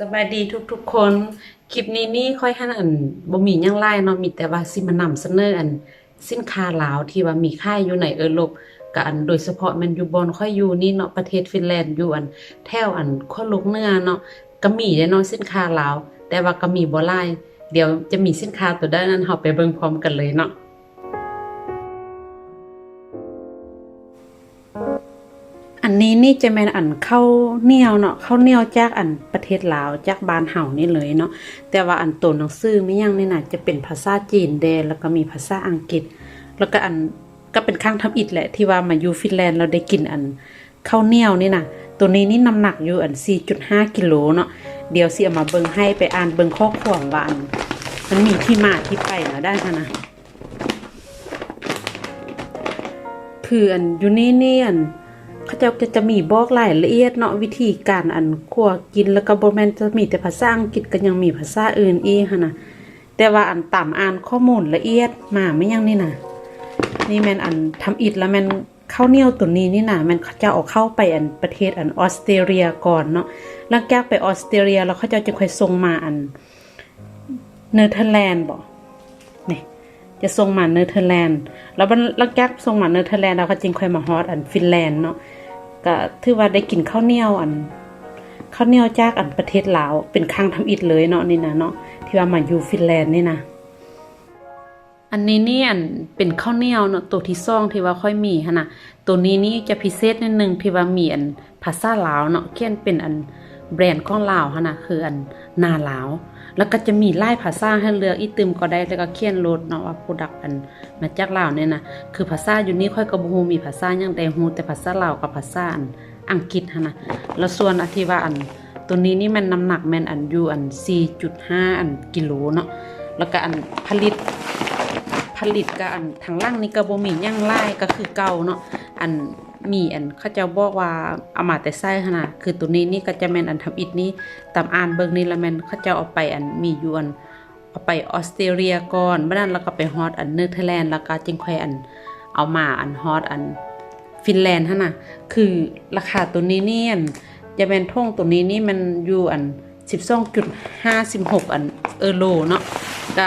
สบายดีทุกๆคน คลิปนี้นี่ค่อยหันอันบ่มีหยังไล่เนาะมีแต่ว่าสิมานำเสนออัน สินค้าลาวที่ว่ามีขายอยู่ในเออโลกก็อันโดยเฉพาะมันอยู่บอนค่อยอยู่นี่เนาะประเทศฟินแลนด์อยู่อันแถวอันขั้วโลกเนื้อเนาะก็มีเด้เนาะสินค้าลาว แต่ว่าก็มีบ่หลายเดี๋ยวจะมีสินค้าตัวใดนั้นเฮาไปเบิ่งพร้อมกันเลยเนาะ นี้นี่จะแม่นอันข้าวเหนียวเนาะข้าวเหนียวจากอันประเทศลาวจากบ้านเฮานี่เลยเนาะแต่ว่าอันตัวหนังสือไม่ยังนี่นะจะเป็นภาษาจีนแดแล้วก็มีภาษาอังกฤษ แล้วก็อันก็เป็นข้างทำอิฐแหละที่ว่ามาอยู่ฟินแลนด์เราได้กินอันข้าวเหนียวนี่นะตัวนี้นี่น้ำหนักอยู่อัน 4.5 กิโลเนาะเดี๋ยวสิเอามาเบิ่งให้ไปอ่านเบิ่งข้อความว่าอันมันมีที่มาที่ไปเนาะได้ค่ะนะคืออันอยู่นี่นี่อัน จ้าก็จะมีบอกรายละเอียดเนาะวิธีการอันคั่วกินแล้วก็บ่แม่นจะมีแต่ภาษาอังกฤษก็ยังมีภาษาอื่นอีกหั่นน่ะแต่ว่าอันตามอ่านข้อมูลละเอียดมาไม่ยังนี่น่ะนี่แม่นอันทำอิฐแล้วแม่นข้าวเหนียวตัวนี้นี่น่ะแม่นเขาจะเอาเข้าไปอันประเทศอันออสเตรเลียก่อนเนาะหลังจากไปออสเตรเลียแล้วเขาจ้าจะค่อยส่งมาอันเนเธอร์แลนด์บ่นี่จะส่งมาเนเธอร์แลนด์แล้วมันลักยักส่งมาเนเธอร์แลนด์แล้วก็จึงค่อยมาฮอตอันฟินแลนด์เนาะ ก็ถือว่าได้กินข้าวเหนียวอันข้าวเหนียวจากอันประเทศลาวเป็นครั้งทำอิฐเลยเนาะนี่นะเนาะที่ว่ามาอยู่ฟินแลนด์นี่นะอันนี้นี่อันเป็นข้าวเหนียวเนาะตัวที่ซ่องที่ว่าค่อยมีหั่นะตัวนี้นี่จะพิเศษนิดนึงที่ว่ามีอันภาษาลาวเนาะเขียนเป็นอันแบรนด์ของลาวหั่นะคืออันนาลาว แล้วก็จะมีหลายภาษาให้เลือกอีตึมก็ได้แล้วก็เขียนโลดเนาะว่าโปรดักต์อันมาจากลาวเนี่ยนะคือภาษาอยู่นี่ค่อยก็บ่ฮู้มีภาษาหยังใดฮู้แต่ภาษาลาวกับภาษาอันอังกฤษหั่นนะแล้วส่วนอธิว่าอันตัวนี้นี่มันน้ำหนักแม่นอันอยู่อัน 4.5 อันกิโลเนาะแล้วก็อันผลิตผลิตก็อันทางล่างนี่ก็บ่มีหยังหลายก็คือเก่าเนาะอัน มีอันเขาเจ้าบอกว่าเอามาแต่ไส้หั่นน่ะคือตัวนี้นี่ก็จะแมนอันทำอิฐนี้ตามอ่านเบิ่งนี่ละแมนเขาเจ้าเอาไปอันมียู่อันเอาไปออสเตรเลียก่อนบัดนั้นแล้วก็ไปฮอตอันเนเธอร์แลนด์แล้วก็จึงค่อยอันเอามาอันฮอตอันฟินแลนด์หั่นน่ะคือราคาตัวนี้นี่อันจะแมนท่งตัวนี้นี่มันอยู่อัน12.56อันเออโลเนาะก็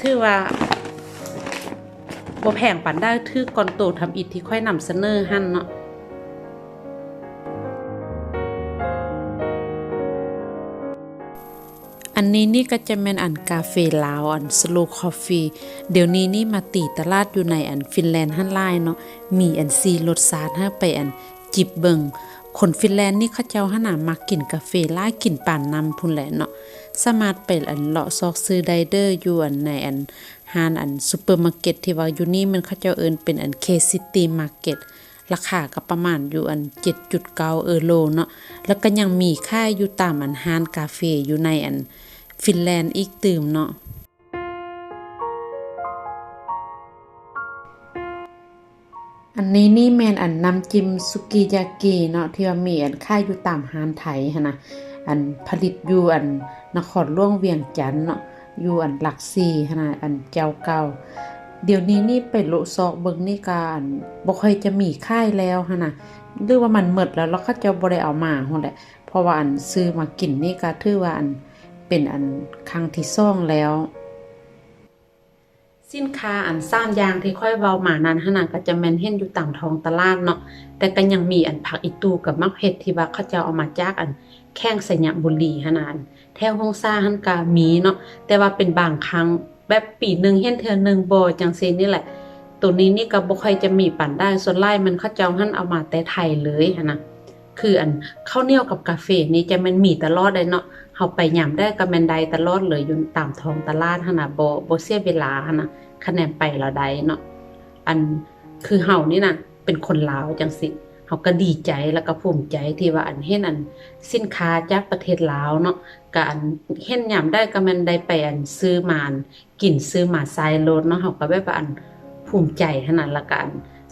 ถือว่า บ่แพงปานได้ถือก่อนโตทำอิฐที่ค่อยนำเสนอหั่นเนาะอันนี้นี่ก็จะเป็นอันกาเฟลาวอันสโลคอฟฟี่เดี๋ยวนี้นี่มาตีตลาดอยู่ในอันฟินแลนด์ฮั่นไลน์เนาะมีอันซีรสชาติให้ไปอันจิบเบิง คนฟินแลนด์นี่เขาเจ้าหนามักกินกาแฟหลากินป่านนำพุ่นแหละเนาะสามารถไปอันเลาะซอกซื้อไดเดอร์อยู่อันในอันหานอันซูเปอร์มาร์เก็ตที่ว่าอยู่นี่มันเขาเจ้าเอินเป็นอันเคซิตี้มาร์เก็ตราคาก็ประมาณอยู่อัน 7.9 เออโลเนาะแล้วก็ยังมีค่ายอยู่ตามอันห้านกาเฟอยู่ในอันฟินแลนด์อีกตื่มเนาะ อันนี้นี่แมนอันน้ำจิ้มสุกิยากิเนาะที่ว่ามีอันค่ายอยู่ตามห้านไทยหั้นะอันผลิตอยู่อันนครหลวงเวียงจันเนาะอยู่อันหลักสี่หั้นะอันเจ้าเก่าเดี๋ยวนี้นี่ไปโลซอกเบิงนี่กอันบ่ค่อยจะมีค่ายแล้วหั้นะหรือว่ามันหมดแล้วเขาเจะบ่ได้เอามาหั่นแหละเพราะว่าอันซื้อมากินนี่ก็ถือว่าอันเป็นอันครั้งที่สองแล้ว สินค้าอันสามอย่างที่ค่อยเว้ามานั้นหนน่ะก็จะแม่นเห็นอยู่ตามท้องตลาดเนาะแต่ก็ยังมีอันผักอีตูกับมักเผ็ดที่ว่าเขาจ้าเอามาจากอันแข้งสยามบุรีหนน่ะอันแถวห้องซ่าหั่นก็มีเนาะแต่ว่าเป็นบางครั้งแบบปีหนึงเห็นเทือหนึ่งบ่จังซี่นี่แหละ ตัวนี้นี่ก็บ่ค่อยจะมีปานได้ส่วนหลายมันเขาเจ้าหั่นเอามาแต่ไทยเลยนะคืออันข้าวเหนียวกับกาแฟนี่จะม่นมีตลอดได้เนาะ เฮาไปยามได้ก็แมนได้ตลอดเลยอยู่ตามท้องตลาดหั่นน่ะบ่บ่เสียเวลาหั่นน่ะคะแนนไปเราได้เนาะอันคือเฮานี่นะเป็นคนลาวจังสิเฮาก็ดีใจแล้วก็ภูมิใจที่ว่าอันเห็นอันสินค้าจากประเทศลาวเนาะก็อันเห็นยามได้ก็แมนได้ไปอันซื้อมานกินซื้อมาใส่รถเนาะเฮาก็แบบว่าอัน ภูมิใจขนาดละกัน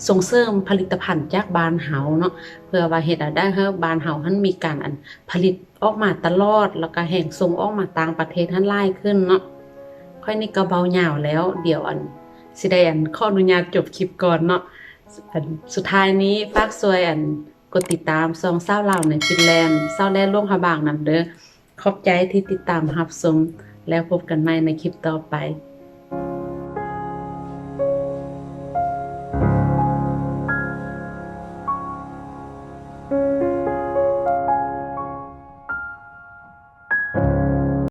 ส่งเสริมผลิตภัณฑ์จากบ้านเฮาเนาะเพื่อว่าเฮ็ดให้ได้เฮาบ้านเฮาหันมีการอันผลิตออกมาตลอด แล้วก็แห่งส่งออกมาต่างประเทศหันหลายขึ้นเนาะค่อยนี่ก็เบาหยาวแล้ว เดี๋ยวอันสิได้อันขออนุญาตจบคลิปก่อนเนาะอันสุดท้ายนี้ฝากซวยอันกดติดตามซองเศร้าเหล่าในฟินแลนด์เศร้าแล่ร่วงหาบางนำเด้อขอบใจที่ติดตามรับชมแล้วพบกันใหม่ในคลิปต่อไป